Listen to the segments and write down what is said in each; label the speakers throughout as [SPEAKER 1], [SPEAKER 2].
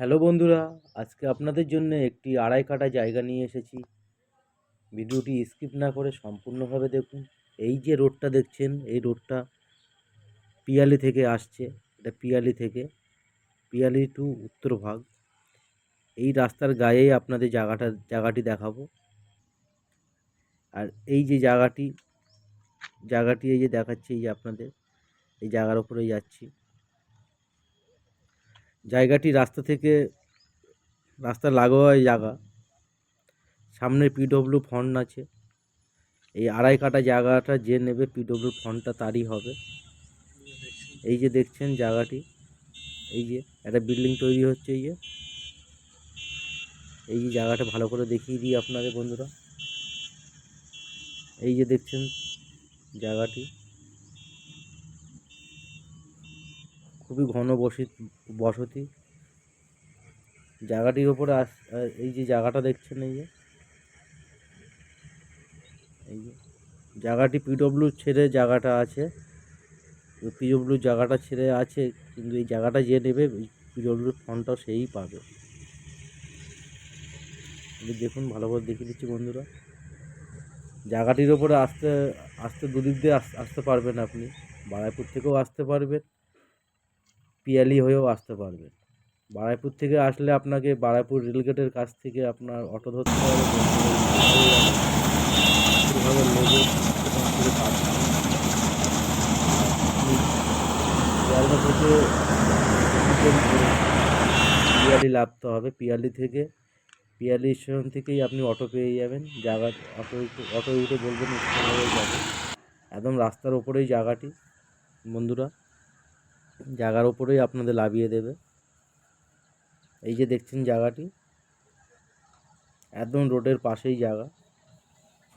[SPEAKER 1] Hello বন্ধুরা, আজকে আপনাদের জন্য একটি আড়াই কাটা জায়গা নিয়ে এসেছি। ভিডিওটি স্কিপ না করে সম্পূর্ণভাবে দেখুন। এই যে রোডটা দেখছেন, এই রোডটা পিয়ালি থেকে আসছে। এটা পিয়ালি থেকে, পিয়ালি টু উত্তরভাগ এই রাস্তার গায়েই আপনাদের জায়গাটা, জায়গাটি দেখাবো। আর এই যে জায়গাটি জায়গাটি এই যে দেখাচ্ছি এই যে আপনাদের, এই জায়গার উপরেই যাচ্ছি। জায়গাটি রাস্তা থেকে রাস্তা লাগোয়া জায়গা। সামনে পিডব্লিউ ফন্ড আছে। এই আড়াই কাটা জায়গাটা যে নেবে পিডব্লিউ ফন্ডটা তারই হবে। এই যে দেখছেন জায়গাটি, এই যে একটা বিল্ডিং তৈরি হচ্ছে এই যে। এই যে জায়গাটা ভালো করে দেখিয়ে দিই আপনাদের বন্ধুরা। এই যে দেখছেন জায়গাটি। খুবই ঘন বসি বসতি। জায়গাটির ওপরে আস এই যে জায়গাটা দেখছেন, এই যে। এই যে। জায়গাটি পিডব্লিউ ছেড়ে জায়গাটা আছে। পিডব্লিউ জায়গাটা ছেড়ে আছে, কিন্তু এই জায়গাটা যে নেবে পিডব্লিউ ফোনটা সেই পাবে। দেখুন, ভালো করে দেখিয়ে দিচ্ছি বন্ধুরা। জায়গাটির ওপরে আসতে আসতে দুদিক দিয়ে আস- আসতে পারবেন আপনি। বারাইপুর থেকেও আসতে পারবেন। পিয়ালি হয়েও আসতে পারবেন। বারাইপুর থেকে আসলে আপনাকে বারাইপুর রেলগেটের কাছ থেকে আপনার অটো ধরতে হবে সেখান থেকে পিয়ালি নামতে হবে, পিয়ালি থেকে, পিয়ালি স্টেশন থেকেই আপনি অটো পেয়ে যাবেন, জায়গা, অটো অটো উঠে বলবেন যাবে। একদম রাস্তার ওপরেই জায়গাটি, বন্ধুরা। জায়গার ওপরেই আপনাদের লাভিয়ে দেবে। এই যে দেখছেন জায়গাটি, একদম রোডের পাশেই জায়গা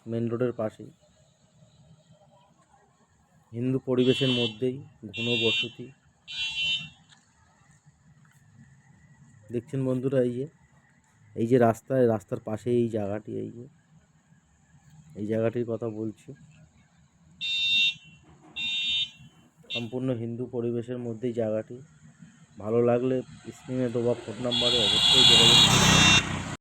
[SPEAKER 1] মেন রোডের পাশেই। হিন্দু পরিবেশের মধ্যেই ঘন বসতি দেখছেন বন্ধুরা এই যে এই যে রাস্তা এই রাস্তার পাশে এই জায়গাটি, এই যে, এই জায়গাটির কথা বলছি। সম্পূর্ণ হিন্দু পরিবেশের মধ্যেই জায়গাটি। ভালো লাগলে স্ক্রিনে দেওয়া ফোন নাম্বারে অবশ্যই যোগাযোগ